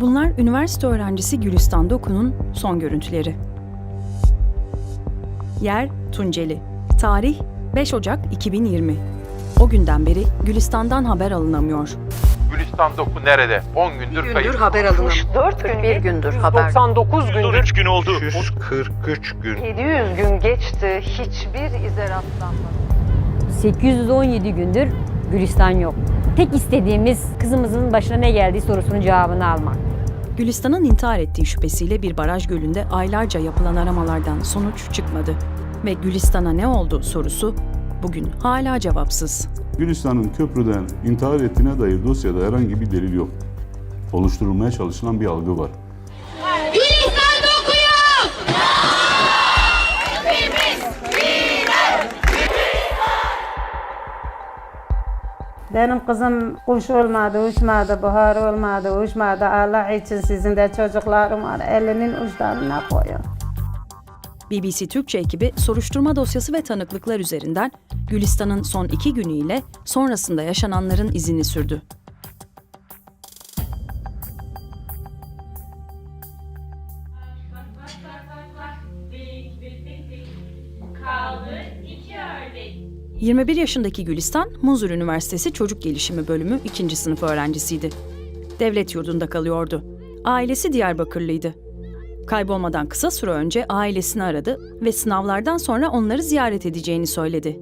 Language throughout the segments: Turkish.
Bunlar üniversite öğrencisi Gülistan Doku'nun son görüntüleri. Yer Tunceli. Tarih 5 Ocak 2020. O günden beri Gülistan'dan haber alınamıyor. Gülistan Doku nerede? 10 gündür gündür kayıp. haber alınamıyor. 4 gün bir gündür haber. 99 gündür 113 gün oldu. 143 gün. 700 gün geçti. Hiçbir ize rastlanmadı. 817 gündür Gülistan yok. Tek istediğimiz kızımızın başına ne geldiği sorusunun cevabını almak. Gülistan'ın intihar ettiği şüphesiyle bir baraj gölünde aylarca yapılan aramalardan sonuç çıkmadı. Ve Gülistan'a ne oldu sorusu bugün hala cevapsız. Gülistan'ın köprüden intihar ettiğine dair dosyada herhangi bir delil yok. Oluşturulmaya çalışılan bir algı var. Benim kızım kuş olmadı, uçmadı, bahar olmadı, uçmadı. Allah için sizin de çocuklarım var. Elinin uçlarına koyun. BBC Türkçe ekibi soruşturma dosyası ve tanıklıklar üzerinden Gülistan'ın son iki günüyle sonrasında yaşananların izini sürdü. 21 yaşındaki Gülistan, Muzur Üniversitesi Çocuk Gelişimi Bölümü 2. sınıf öğrencisiydi. Devlet yurdunda kalıyordu. Ailesi Diyarbakırlıydı. Kaybolmadan kısa süre önce ailesini aradı ve sınavlardan sonra onları ziyaret edeceğini söyledi.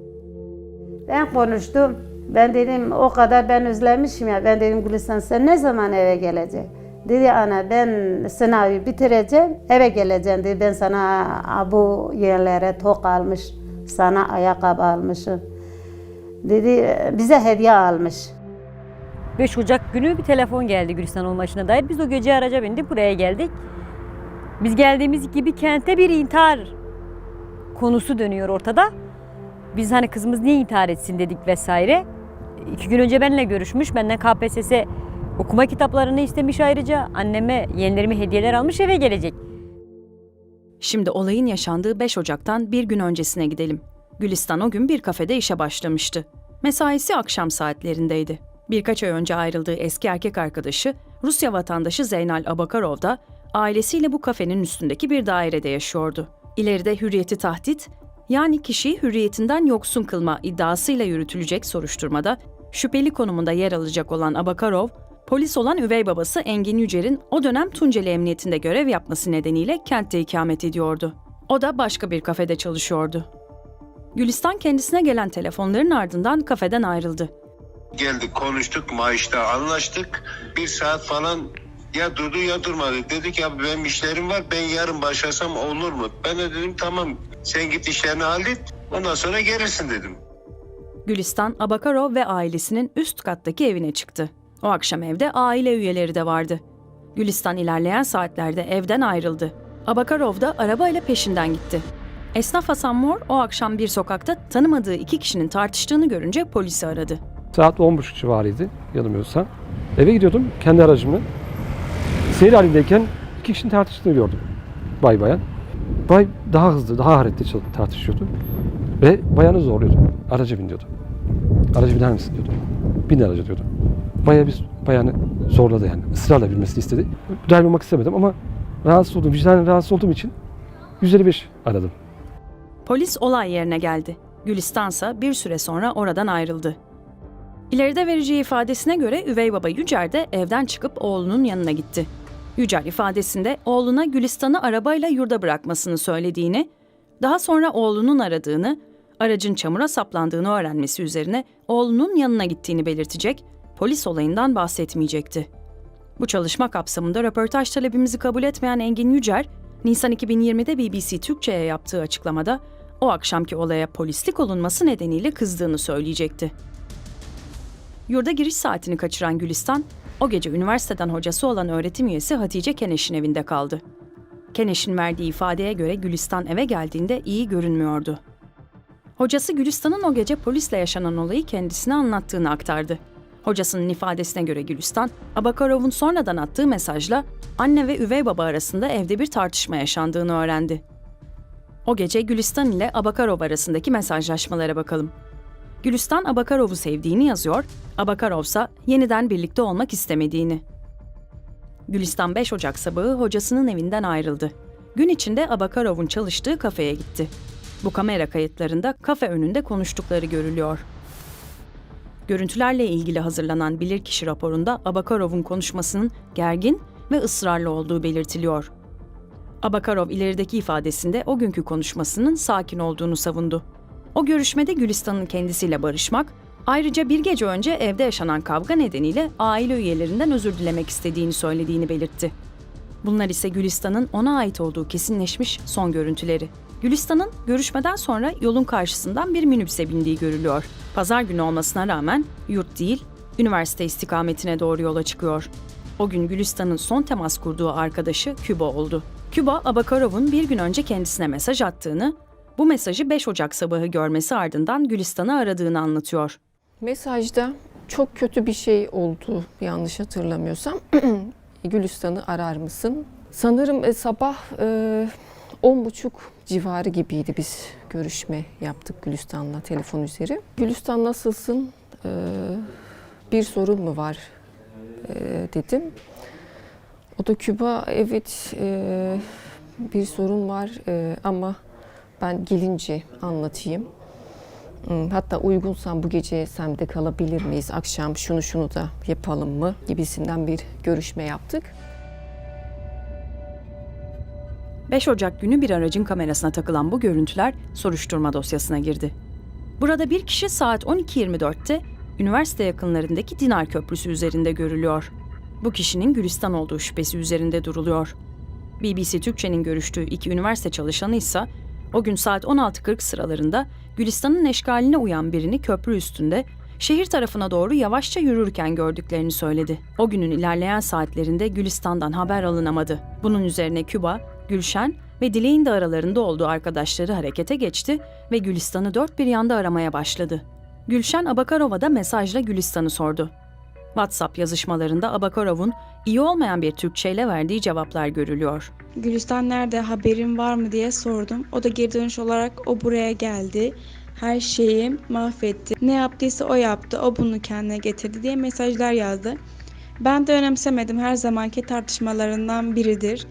Ben konuştum. Ben dedim o kadar ben özlemişim ya. Ben dedim Gülistan sen ne zaman eve gelecek? Dedi ana ben sınavı bitireceğim eve geleceğim dedi. Ben sana bu yerlere tok almış, sana ayakkabı almışım. Dedi bize hediye almış. 5 Ocak günü bir telefon geldi Gülistan olmasına dair. Biz o gece araca bindik buraya geldik. Biz geldiğimiz gibi kente bir intihar konusu dönüyor ortada. Biz hani kızımız niye intihar etsin dedik vesaire. İki gün önce benimle görüşmüş. Benden KPSS okuma kitaplarını istemiş ayrıca. Anneme yenilerimi hediyeler almış eve gelecek. Şimdi olayın yaşandığı 5 Ocak'tan bir gün öncesine gidelim. Gülistan o gün bir kafede işe başlamıştı. Mesaisi akşam saatlerindeydi. Birkaç ay önce ayrıldığı eski erkek arkadaşı Rusya vatandaşı Zeynal Abakarov da ailesiyle bu kafenin üstündeki bir dairede yaşıyordu. İleride hürriyeti tahdit, yani kişiyi hürriyetinden yoksun kılma iddiasıyla yürütülecek soruşturmada şüpheli konumunda yer alacak olan Abakarov, polis olan üvey babası Engin Yücer'in o dönem Tunceli Emniyetinde görev yapması nedeniyle kentte ikamet ediyordu. O da başka bir kafede çalışıyordu. Gülistan kendisine gelen telefonların ardından kafeden ayrıldı. geldik konuştuk maaşta anlaştık. Bir saat falan ya durdu ya durmadı. Dedi ki abi benim işlerim var ben yarın başlasam olur mu? Ben de dedim tamam sen git işlerini hallet ondan sonra gelirsin dedim. Gülistan, Abakarov ve ailesinin üst kattaki evine çıktı. O akşam evde aile üyeleri de vardı. Gülistan ilerleyen saatlerde evden ayrıldı. Abakarov da arabayla peşinden gitti. Esnaf Hasan Mor o akşam bir sokakta tanımadığı iki kişinin tartıştığını görünce polisi aradı. Saat 10.30 civarıydı yanılmıyorsam. Eve gidiyordum kendi aracımla. Seyir halindeyken iki kişinin tartıştığını gördüm. Bay bayan. Bay daha hızlı, daha hareketli çal- tartışıyordu. Ve bayanı zorluyordu. Araca bin diyordu. Araca biner misin diyordu. Bin araca diyordu. Baya bir bayanı zorladı yani. Israrla bilmesini istedi. Müdahale olmak istemedim ama rahatsız oldum. Vicdanen rahatsız olduğum için 155 aradım. Polis olay yerine geldi. Gülistan ise bir süre sonra oradan ayrıldı. İleride vereceği ifadesine göre üvey baba Yücer de evden çıkıp oğlunun yanına gitti. Yücer ifadesinde oğluna Gülistan'ı arabayla yurda bırakmasını söylediğini, daha sonra oğlunun aradığını, aracın çamura saplandığını öğrenmesi üzerine oğlunun yanına gittiğini belirtecek, polis olayından bahsetmeyecekti. Bu çalışma kapsamında röportaj talebimizi kabul etmeyen Engin Yücer, Nisan 2020'de BBC Türkçe'ye yaptığı açıklamada o akşamki olaya polislik olunması nedeniyle kızdığını söyleyecekti. Yurda giriş saatini kaçıran Gülistan, o gece üniversiteden hocası olan öğretim üyesi Hatice Keneş'in evinde kaldı. Keneş'in verdiği ifadeye göre Gülistan eve geldiğinde iyi görünmüyordu. Hocası Gülistan'ın o gece polisle yaşanan olayı kendisine anlattığını aktardı. Hocasının ifadesine göre Gülistan, Abakarov'un sonradan attığı mesajla anne ve üvey baba arasında evde bir tartışma yaşandığını öğrendi. O gece Gülistan ile Abakarov arasındaki mesajlaşmalara bakalım. Gülistan Abakarov'u sevdiğini yazıyor, Abakarov ise yeniden birlikte olmak istemediğini. Gülistan 5 Ocak sabahı hocasının evinden ayrıldı. Gün içinde Abakarov'un çalıştığı kafeye gitti. Bu kamera kayıtlarında kafe önünde konuştukları görülüyor. Görüntülerle ilgili hazırlanan bilirkişi raporunda Abakarov'un konuşmasının gergin ve ısrarlı olduğu belirtiliyor. Abakarov ilerideki ifadesinde o günkü konuşmasının sakin olduğunu savundu. O görüşmede Gülistan'ın kendisiyle barışmak, ayrıca bir gece önce evde yaşanan kavga nedeniyle aile üyelerinden özür dilemek istediğini söylediğini belirtti. Bunlar ise Gülistan'ın ona ait olduğu kesinleşmiş son görüntüleri. Gülistan'ın görüşmeden sonra yolun karşısından bir minibüse bindiği görülüyor. Pazar günü olmasına rağmen yurt değil, üniversite istikametine doğru yola çıkıyor. O gün Gülistan'ın son temas kurduğu arkadaşı Küba oldu. Küba, Abakarov'un bir gün önce kendisine mesaj attığını, bu mesajı 5 Ocak sabahı görmesi ardından Gülistan'ı aradığını anlatıyor. Mesajda çok kötü bir şey oldu yanlış hatırlamıyorsam. Gülistan'ı arar mısın? Sanırım e, sabah e, on buçuk civarı gibiydi biz görüşme yaptık Gülistan'la telefon üzeri. Gülistan nasılsın? E, bir sorun mu var? E, dedim. O da Küba evet e, bir sorun var e, ama ben gelince anlatayım. Hmm, Hatta uygunsan bu gece semde kalabilir miyiz? Akşam şunu şunu da yapalım mı? Gibisinden bir görüşme yaptık. 5 Ocak günü bir aracın kamerasına takılan bu görüntüler soruşturma dosyasına girdi. Burada bir kişi saat 12.24'te üniversite yakınlarındaki Dinar Köprüsü üzerinde görülüyor. Bu kişinin Gülistan olduğu şüphesi üzerinde duruluyor. BBC Türkçe'nin görüştüğü iki üniversite çalışanı ise o gün saat 16.40 sıralarında Gülistan'ın eşkaline uyan birini köprü üstünde şehir tarafına doğru yavaşça yürürken gördüklerini söyledi. O günün ilerleyen saatlerinde Gülistan'dan haber alınamadı. Bunun üzerine Küba, Gülşen ve Dilek'in de aralarında olduğu arkadaşları harekete geçti ve Gülistan'ı dört bir yanda aramaya başladı. Gülşen Abakarov'a da mesajla Gülistan'ı sordu. WhatsApp yazışmalarında Abakarov'un iyi olmayan bir Türkçeyle verdiği cevaplar görülüyor. Gülistan nerede haberin var mı diye sordum. O da geri dönüş olarak o buraya geldi. Her şeyi mahvetti. Ne yaptıysa o yaptı. O bunu kendine getirdi diye mesajlar yazdı. Ben de önemsemedim. Her zamanki tartışmalarından biridir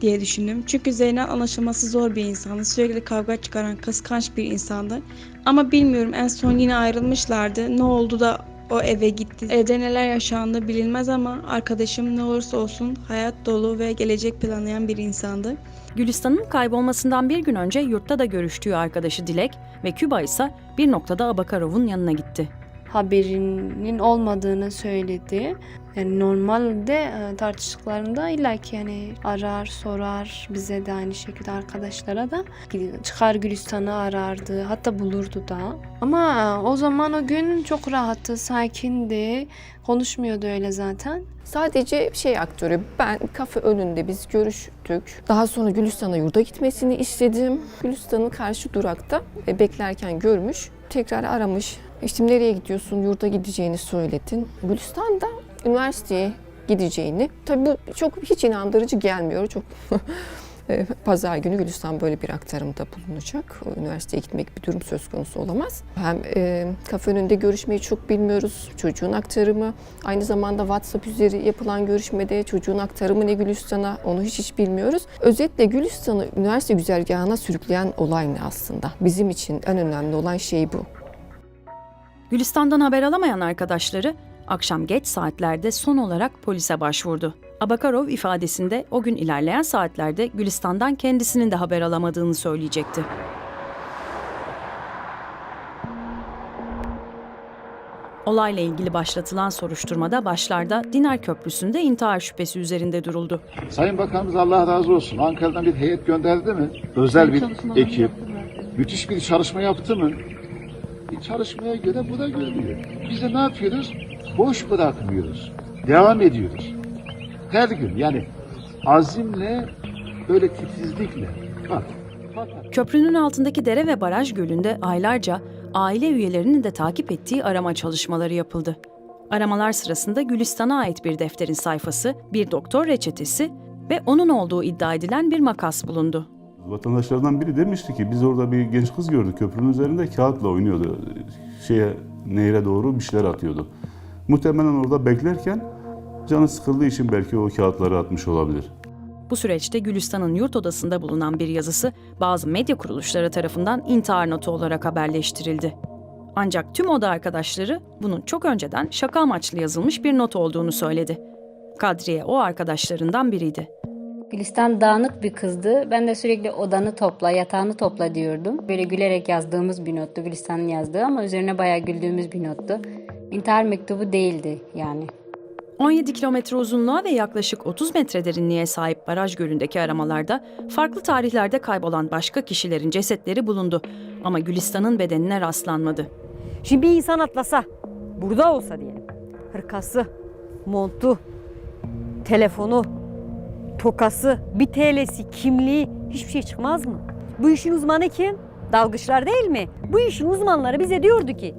diye düşündüm. Çünkü Zeynep anlaşılması zor bir insandı. Sürekli kavga çıkaran kıskanç bir insandı. Ama bilmiyorum en son yine ayrılmışlardı. Ne oldu da o eve gitti. Evde neler yaşandı bilinmez ama arkadaşım ne olursa olsun hayat dolu ve gelecek planlayan bir insandı. Gülistan'ın kaybolmasından bir gün önce yurtta da görüştüğü arkadaşı Dilek ve Küba ise bir noktada Abakarov'un yanına gitti. Haberinin olmadığını söyledi. Yani normalde e, tartıştıklarında illa ki yani arar, sorar bize de aynı şekilde arkadaşlara da çıkar Gülistan'ı arardı hatta bulurdu da. Ama e, o zaman o gün çok rahattı, sakindi, konuşmuyordu öyle zaten. Sadece şey aktörü ben kafe önünde biz görüştük. Daha sonra Gülistan'a yurda gitmesini istedim. Gülistan'ı karşı durakta e, beklerken görmüş. Tekrar aramış. İşte nereye gidiyorsun? Yurda gideceğini söyledin. Gülistan da üniversiteye gideceğini. Tabii bu çok hiç inandırıcı gelmiyor. Çok e, Pazar günü Gülistan böyle bir aktarımda bulunacak. Üniversiteye gitmek bir durum söz konusu olamaz. Hem e, kafe önünde görüşmeyi çok bilmiyoruz. Çocuğun aktarımı. Aynı zamanda WhatsApp üzeri yapılan görüşmede çocuğun aktarımı ne Gülistan'a onu hiç hiç bilmiyoruz. Özetle Gülistan'ı üniversite güzergahına sürükleyen olay ne aslında? Bizim için en önemli olan şey bu. Gülistan'dan haber alamayan arkadaşları akşam geç saatlerde son olarak polise başvurdu. Abakarov ifadesinde o gün ilerleyen saatlerde Gülistan'dan kendisinin de haber alamadığını söyleyecekti. Olayla ilgili başlatılan soruşturmada başlarda Dinar Köprüsü'nde intihar şüphesi üzerinde duruldu. Sayın Bakanımız Allah razı olsun Ankara'dan bir heyet gönderdi mi? Özel bir ekip. Müthiş bir çalışma yaptı mı? Çalışmaya göre bu da görülüyor. Biz de ne yapıyoruz? Boş bırakmıyoruz. Devam ediyoruz. Her gün yani azimle böyle titizlikle. Bak. Köprünün altındaki dere ve baraj gölünde aylarca aile üyelerinin de takip ettiği arama çalışmaları yapıldı. Aramalar sırasında Gülistan'a ait bir defterin sayfası, bir doktor reçetesi ve onun olduğu iddia edilen bir makas bulundu. Vatandaşlardan biri demişti ki biz orada bir genç kız gördük köprünün üzerinde kağıtla oynuyordu. Şeye nehre doğru bir şeyler atıyordu. Muhtemelen orada beklerken Canı sıkıldığı için belki o kağıtları atmış olabilir. Bu süreçte Gülistan'ın yurt odasında bulunan bir yazısı bazı medya kuruluşları tarafından intihar notu olarak haberleştirildi. Ancak tüm oda arkadaşları bunun çok önceden şaka amaçlı yazılmış bir not olduğunu söyledi. Kadriye o arkadaşlarından biriydi. Gülistan dağınık bir kızdı. Ben de sürekli odanı topla, yatağını topla diyordum. Böyle gülerek yazdığımız bir nottu Gülistan'ın yazdığı ama üzerine bayağı güldüğümüz bir nottu. İntihar mektubu değildi yani. 17 kilometre uzunluğa ve yaklaşık 30 metre derinliğe sahip baraj gölündeki aramalarda farklı tarihlerde kaybolan başka kişilerin cesetleri bulundu ama Gülistan'ın bedenine rastlanmadı. Şimdi bir insan atlasa, burada olsa diyelim. Hırkası, montu, telefonu, tokası, bir TL'si, kimliği hiçbir şey çıkmaz mı? Bu işin uzmanı kim? Dalgıçlar değil mi? Bu işin uzmanları bize diyordu ki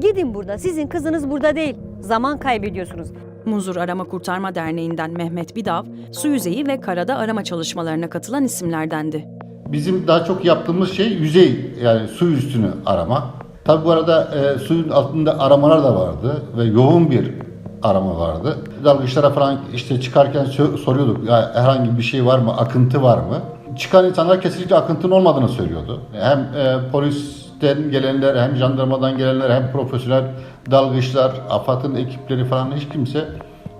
gidin burada sizin kızınız burada değil. Zaman kaybediyorsunuz. Muzur Arama Kurtarma Derneği'nden Mehmet Bidav, su yüzeyi ve karada arama çalışmalarına katılan isimlerdendi. Bizim daha çok yaptığımız şey yüzey yani su üstünü arama. Tabi bu arada e, suyun altında aramalar da vardı ve yoğun bir arama vardı. Dalgıçlara falan işte çıkarken soruyorduk ya herhangi bir şey var mı, akıntı var mı? Çıkan insanlar kesinlikle akıntının olmadığını söylüyordu. Hem e, polisten gelenler, hem jandarmadan gelenler, hem profesyonel dalgıçlar, AFAD'ın ekipleri falan hiç kimse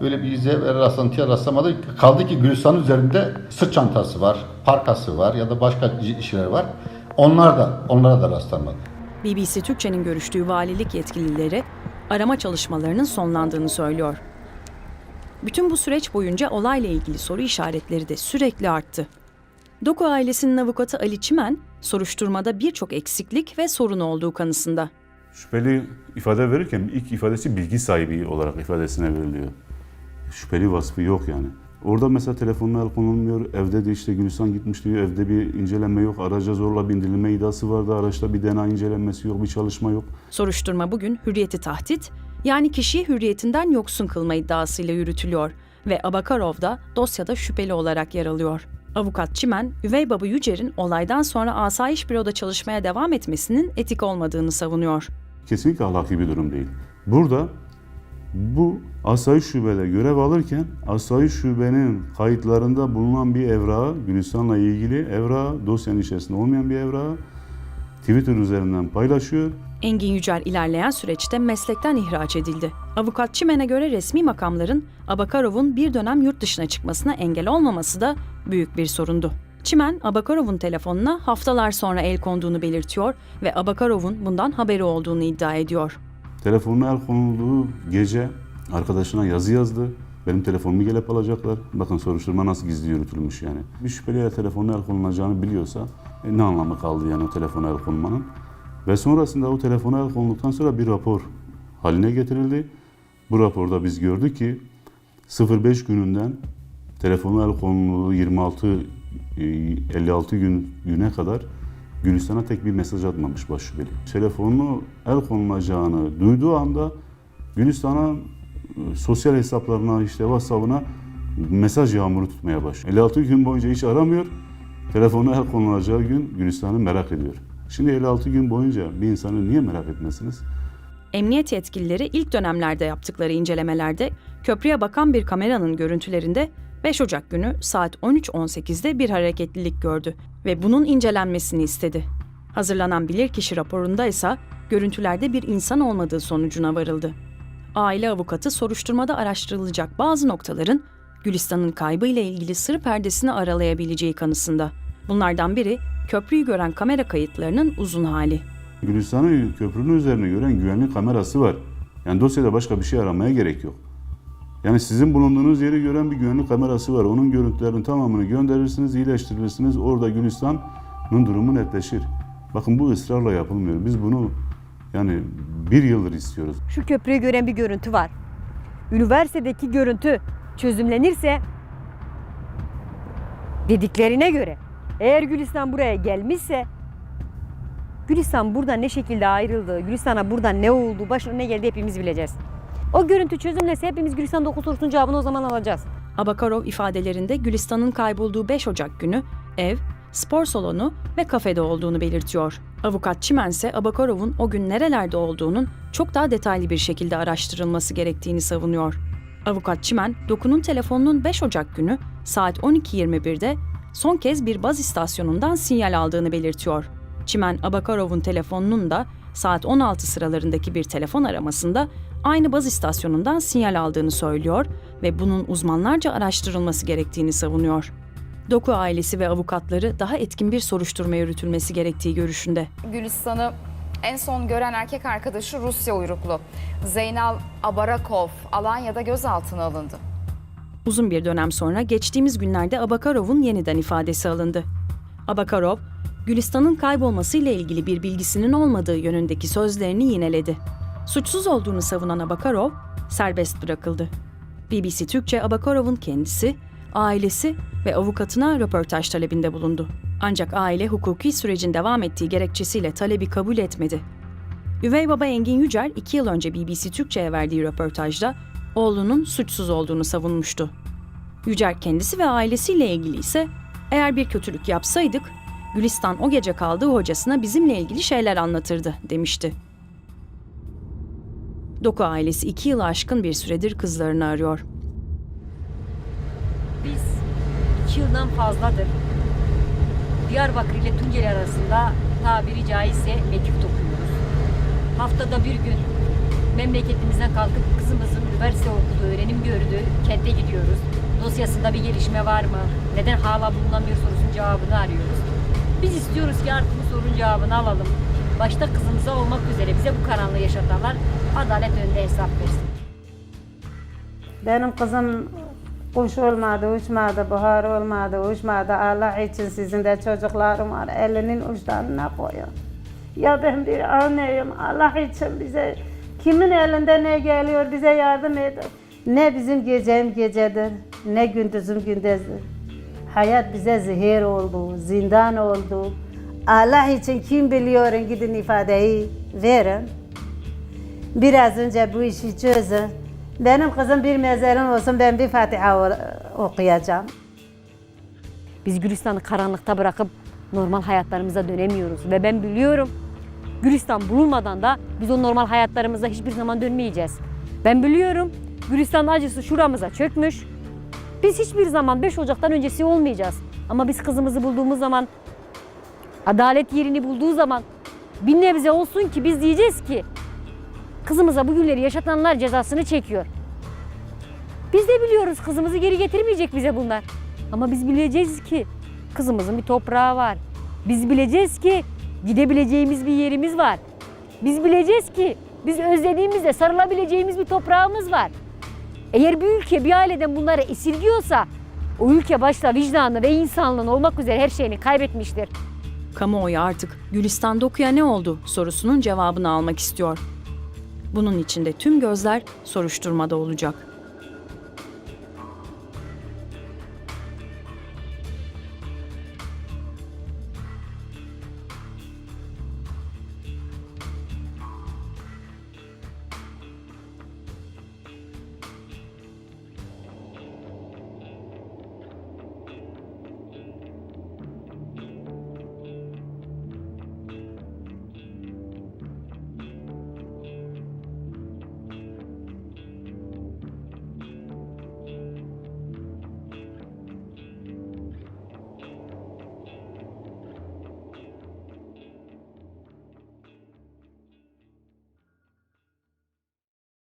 öyle bir ize ve rastlantıya rastlamadı. Kaldı ki Gülistan'ın üzerinde sırt çantası var, parkası var ya da başka işler var. Onlar da, onlara da rastlanmadı. BBC Türkçe'nin görüştüğü valilik yetkilileri arama çalışmalarının sonlandığını söylüyor. Bütün bu süreç boyunca olayla ilgili soru işaretleri de sürekli arttı. Doku ailesinin avukatı Ali Çimen, soruşturmada birçok eksiklik ve sorun olduğu kanısında. Şüpheli ifade verirken ilk ifadesi bilgi sahibi olarak ifadesine veriliyor. Şüpheli vasfı yok yani. Orada mesela telefonla el konulmuyor. Evde de işte Gülistan gitmiş diyor. Evde bir inceleme yok. Araca zorla bindirilme iddiası vardı. Araçta bir DNA incelenmesi yok. Bir çalışma yok. Soruşturma bugün hürriyeti tahdit, yani kişiyi hürriyetinden yoksun kılma iddiasıyla yürütülüyor ve Abakarov da dosyada şüpheli olarak yer alıyor. Avukat Çimen, üvey baba Yücer'in olaydan sonra asayiş büroda çalışmaya devam etmesinin etik olmadığını savunuyor. Kesinlikle ahlaki bir durum değil. Burada bu asayiş şubede görev alırken asayiş şubenin kayıtlarında bulunan bir evrağı, Gülistan'la ilgili evrağı, dosyanın içerisinde olmayan bir evrağı Twitter üzerinden paylaşıyor. Engin Yücel ilerleyen süreçte meslekten ihraç edildi. Avukat Çimen'e göre resmi makamların Abakarov'un bir dönem yurt dışına çıkmasına engel olmaması da büyük bir sorundu. Çimen, Abakarov'un telefonuna haftalar sonra el konduğunu belirtiyor ve Abakarov'un bundan haberi olduğunu iddia ediyor. Telefonuna el konulduğu gece arkadaşına yazı yazdı. Benim telefonumu gelip alacaklar. Bakın soruşturma nasıl gizli yürütülmüş yani. Bir şüpheliye telefonuna el konulacağını biliyorsa e, ne anlamı kaldı yani o telefona el konulmanın. Ve sonrasında o telefona el konulduktan sonra bir rapor haline getirildi. Bu raporda biz gördük ki 05 gününden telefonu el konulduğu 26 e, 56 gün güne kadar Gülistan'a tek bir mesaj atmamış başşüpheli. Telefonunu el konulacağını duyduğu anda Gülistan'a e, sosyal hesaplarına işte WhatsApp'ına mesaj yağmuru tutmaya başlıyor. 56 gün boyunca hiç aramıyor. Telefonu el konulacağı gün Gülistan'ı merak ediyor. Şimdi 56 gün boyunca bir insanı niye merak etmesiniz? Emniyet yetkilileri ilk dönemlerde yaptıkları incelemelerde köprüye bakan bir kameranın görüntülerinde 5 Ocak günü saat 13.18'de bir hareketlilik gördü ve bunun incelenmesini istedi. Hazırlanan bilirkişi raporunda ise görüntülerde bir insan olmadığı sonucuna varıldı. Aile avukatı soruşturmada araştırılacak bazı noktaların Gülistan'ın kaybı ile ilgili sır perdesini aralayabileceği kanısında. Bunlardan biri köprüyü gören kamera kayıtlarının uzun hali. Gülistan'ın köprünün üzerine gören güvenlik kamerası var. Yani dosyada başka bir şey aramaya gerek yok. Yani sizin bulunduğunuz yeri gören bir güvenlik kamerası var. Onun görüntülerinin tamamını gönderirsiniz, iyileştirirsiniz. Orada Gülistan'ın durumu netleşir. Bakın bu ısrarla yapılmıyor. Biz bunu yani bir yıldır istiyoruz. Şu köprüyü gören bir görüntü var. Üniversitedeki görüntü çözümlenirse dediklerine göre eğer Gülistan buraya gelmişse Gülistan buradan ne şekilde ayrıldı, Gülistan'a buradan ne oldu, başına ne geldi hepimiz bileceğiz. O görüntü çözümlese hepimiz Gülistan 9 sorusunun cevabını o zaman alacağız. Abakarov ifadelerinde Gülistan'ın kaybolduğu 5 Ocak günü ev, spor salonu ve kafede olduğunu belirtiyor. Avukat Çimen ise Abakarov'un o gün nerelerde olduğunun çok daha detaylı bir şekilde araştırılması gerektiğini savunuyor. Avukat Çimen, Doku'nun telefonunun 5 Ocak günü saat 12.21'de son kez bir baz istasyonundan sinyal aldığını belirtiyor. Çimen, Abakarov'un telefonunun da saat 16 sıralarındaki bir telefon aramasında aynı baz istasyonundan sinyal aldığını söylüyor ve bunun uzmanlarca araştırılması gerektiğini savunuyor. Doku ailesi ve avukatları daha etkin bir soruşturma yürütülmesi gerektiği görüşünde. Gülistan'ı en son gören erkek arkadaşı Rusya uyruklu. Zeynal Abarakov Alanya'da gözaltına alındı. Uzun bir dönem sonra geçtiğimiz günlerde Abakarov'un yeniden ifadesi alındı. Abakarov, Gülistan'ın kaybolmasıyla ilgili bir bilgisinin olmadığı yönündeki sözlerini yineledi. Suçsuz olduğunu savunan Abakarov serbest bırakıldı. BBC Türkçe Abakarov'un kendisi, ailesi ve avukatına röportaj talebinde bulundu. Ancak aile hukuki sürecin devam ettiği gerekçesiyle talebi kabul etmedi. Üvey baba Engin Yücel iki yıl önce BBC Türkçe'ye verdiği röportajda oğlunun suçsuz olduğunu savunmuştu. Yücel kendisi ve ailesiyle ilgili ise eğer bir kötülük yapsaydık Gülistan o gece kaldığı hocasına bizimle ilgili şeyler anlatırdı demişti. Doku ailesi iki yılı aşkın bir süredir kızlarını arıyor. Biz iki yıldan fazladır Diyarbakır ile Tunceli arasında tabiri caizse mektup okuyoruz. Haftada bir gün memleketimizden kalkıp kızımızın üniversite okuduğu, öğrenim gördüğü kente gidiyoruz. Dosyasında bir gelişme var mı? Neden hala bulunan bir sorusun cevabını arıyoruz. Biz istiyoruz ki artık bu sorunun cevabını alalım. Başta kızımıza olmak üzere bize bu karanlığı yaşatanlar adalet önünde hesap versin. Benim kızım kuş olmadı, uçmadı, bahar olmadı, uçmadı. Allah için sizin de çocuklarım var. Elinin uçlarına koyun. Ya ben bir anneyim. Allah için bize kimin elinde ne geliyor bize yardım edin. Ne bizim gecem gecedir, ne gündüzüm gündüzdür. Hayat bize zehir oldu, zindan oldu. Allah için kim biliyor gidin ifadeyi verin. Biraz önce bu işi çözün. Benim kızım bir mezelin olsun ben bir Fatiha okuyacağım. Biz Gülistan'ı karanlıkta bırakıp normal hayatlarımıza dönemiyoruz. Ve ben biliyorum Gülistan bulunmadan da biz o normal hayatlarımıza hiçbir zaman dönmeyeceğiz. Ben biliyorum Gülistan acısı şuramıza çökmüş. Biz hiçbir zaman 5 Ocak'tan öncesi olmayacağız. Ama biz kızımızı bulduğumuz zaman, adalet yerini bulduğu zaman bir nebze olsun ki biz diyeceğiz ki kızımıza bu günleri yaşatanlar cezasını çekiyor. Biz de biliyoruz kızımızı geri getirmeyecek bize bunlar. Ama biz bileceğiz ki kızımızın bir toprağı var. Biz bileceğiz ki gidebileceğimiz bir yerimiz var. Biz bileceğiz ki biz özlediğimizde sarılabileceğimiz bir toprağımız var. Eğer bir ülke bir aileden bunları esirgiyorsa o ülke başta vicdanı ve insanlığını olmak üzere her şeyini kaybetmiştir. Kamuoyu artık Gülistan Doku'ya ne oldu sorusunun cevabını almak istiyor. Bunun için de tüm gözler soruşturmada olacak.